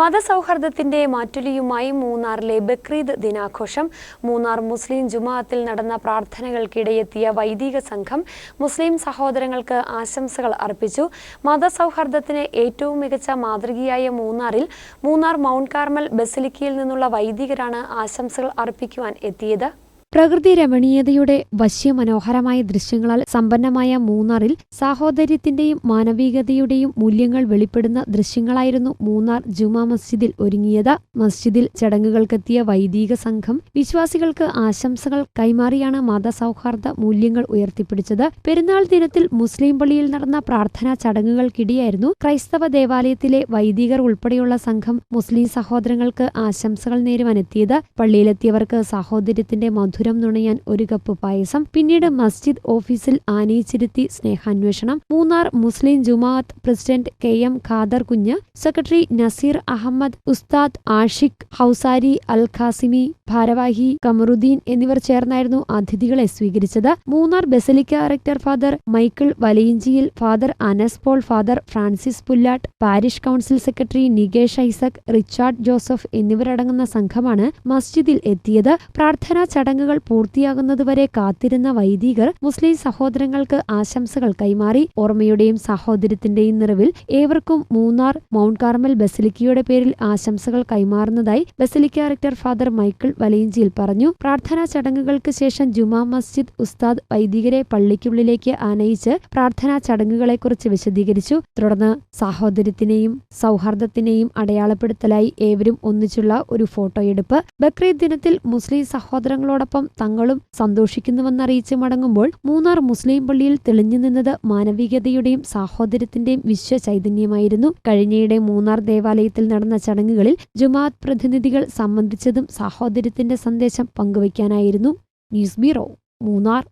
മതസൗഹാർദ്ദത്തിന്റെ മാറ്റുലിയുമായി മൂന്നാറിലെ ബക്രീദ് ദിനാഘോഷം. മൂന്നാർ മുസ്ലിം ജുമാഅത്തിൽ നടന്ന പ്രാർത്ഥനകൾക്കിടെയെത്തിയ വൈദിക സംഘം മുസ്ലിം സഹോദരങ്ങൾക്ക് ആശംസകൾ അർപ്പിച്ചു. മതസൗഹാർദ്ദത്തിന് ഏറ്റവും മികച്ച മാതൃകയായ മൂന്നാറിൽ മൂന്നാർ മൗണ്ട് കാർമൽ ബസിലിക്കയിൽ നിന്നുള്ള വൈദികരാണ് ആശംസകൾ അർപ്പിക്കുവാൻ എത്തിയത്. പ്രകൃതി രമണീയതയുടെ വശ്യമനോഹരമായ ദൃശ്യങ്ങളാൽ സമ്പന്നമായ മൂന്നാറിൽ സാഹോദര്യത്തിന്റെയും മാനവികതയുടെയും മൂല്യങ്ങൾ വെളിപ്പെടുന്ന ദൃശ്യങ്ങളായിരുന്നു മൂന്നാർ ജുമാ മസ്ജിദിൽ ഒരുങ്ങിയത്. മസ്ജിദിൽ ചടങ്ങുകൾക്കെത്തിയ വൈദിക സംഘം വിശ്വാസികൾക്ക് ആശംസകൾ കൈമാറിയാണ് മതസൗഹാർദ്ദ മൂല്യങ്ങൾ ഉയർത്തിപ്പിടിച്ചത്. പെരുന്നാൾ ദിനത്തിൽ മുസ്ലിം പള്ളിയിൽ നടന്ന പ്രാർത്ഥനാ ചടങ്ങുകൾക്കിടെയായിരുന്നു ക്രൈസ്തവ ദേവാലയത്തിലെ വൈദികർ ഉൾപ്പെടെയുള്ള സംഘം മുസ്ലിം സഹോദരങ്ങൾക്ക് ആശംസകൾ നേരുവാനെത്തിയത്. പള്ളിയിലെത്തിയവർക്ക് സാഹോദര്യത്തിന്റെ മധുരം നുണയാൻ ഒരു കപ്പ് പായസം പിന്നീട് മസ്ജിദ് ഓഫീസിൽ ആനയിച്ചിരുത്തി സ്നേഹാന്വേഷണം മൂന്നാർ മുസ്ലിം ജുമാഅത്ത് president K M Khader Kunju secretary Naseer Ahmed ഉസ്താദ് ആഷിഖ് ഹൌസാരി അൽ ഖാസിമി ഭാരവാഹി കമറുദ്ദീൻ എന്നിവർ ചേർന്നായിരുന്നു അതിഥികളെ സ്വീകരിച്ചത് Munnar basilica rector father Michael Valayinchiyil father Anas Paul father Francis Pullatt parish council secretary Nikesh Isaac Richard Joseph എന്നിവരടങ്ങുന്ന സംഘമാണ് മസ്ജിദിൽ എത്തിയത് പ്രാർത്ഥനാ ചടങ്ങുകൾ പൂർത്തിയാകുന്നതുവരെ കാത്തിരുന്ന വൈദികർ മുസ്ലിം സഹോദരങ്ങൾക്ക് ആശംസകൾ കൈമാറി. ഓർമ്മയുടെയും സാഹോദര്യത്തിന്റെയും നിറവിൽ ഏവർക്കും മൂന്നാർ മൗണ്ട് കാർമൽ ബസലിക്കയുടെ പേരിൽ ആശംസകൾ കൈമാറുന്നതായി basilica rector father Michael Valayinchiyil പറഞ്ഞു. പ്രാർത്ഥനാ ചടങ്ങുകൾക്ക് ശേഷം ജുമാ മസ്ജിദ് ഉസ്താദ് വൈദികരെ പള്ളിക്കുള്ളിലേക്ക് ആനയിച്ച് പ്രാർത്ഥനാ ചടങ്ങുകളെക്കുറിച്ച് വിശദീകരിച്ചു. തുടർന്ന് സാഹോദര്യത്തിനെയും സൗഹാർദ്ദത്തിനെയും അടയാളപ്പെടുത്തലായി ഏവരും ഒന്നിച്ചുള്ള ഒരു ഫോട്ടോയെടുപ്പ് ബക്രീദ് ദിനത്തിൽ മുസ്ലിം സഹോദരങ്ങളോടൊപ്പം തങ്ങളും സന്തോഷിക്കുന്നുവെന്നറിയിച്ച് മടങ്ങുമ്പോൾ മൂന്നാർ മുസ്ലിം പള്ളിയിൽ തെളിഞ്ഞു നിന്നത് മാനവികതയുടെയും സാഹോദര്യത്തിന്റെയും വിശ്വചൈതന്യമായിരുന്നു കഴിഞ്ഞയിടെ മൂന്നാർ ദേവാലയത്തിൽ നടന്ന ചടങ്ങുകളിൽ ജുമാഅത്ത് പ്രതിനിധികൾ സംബന്ധിച്ചതും സാഹോദര്യത്തിന്റെ സന്ദേശം പങ്കുവയ്ക്കാനായിരുന്നു. News bureau Munnar.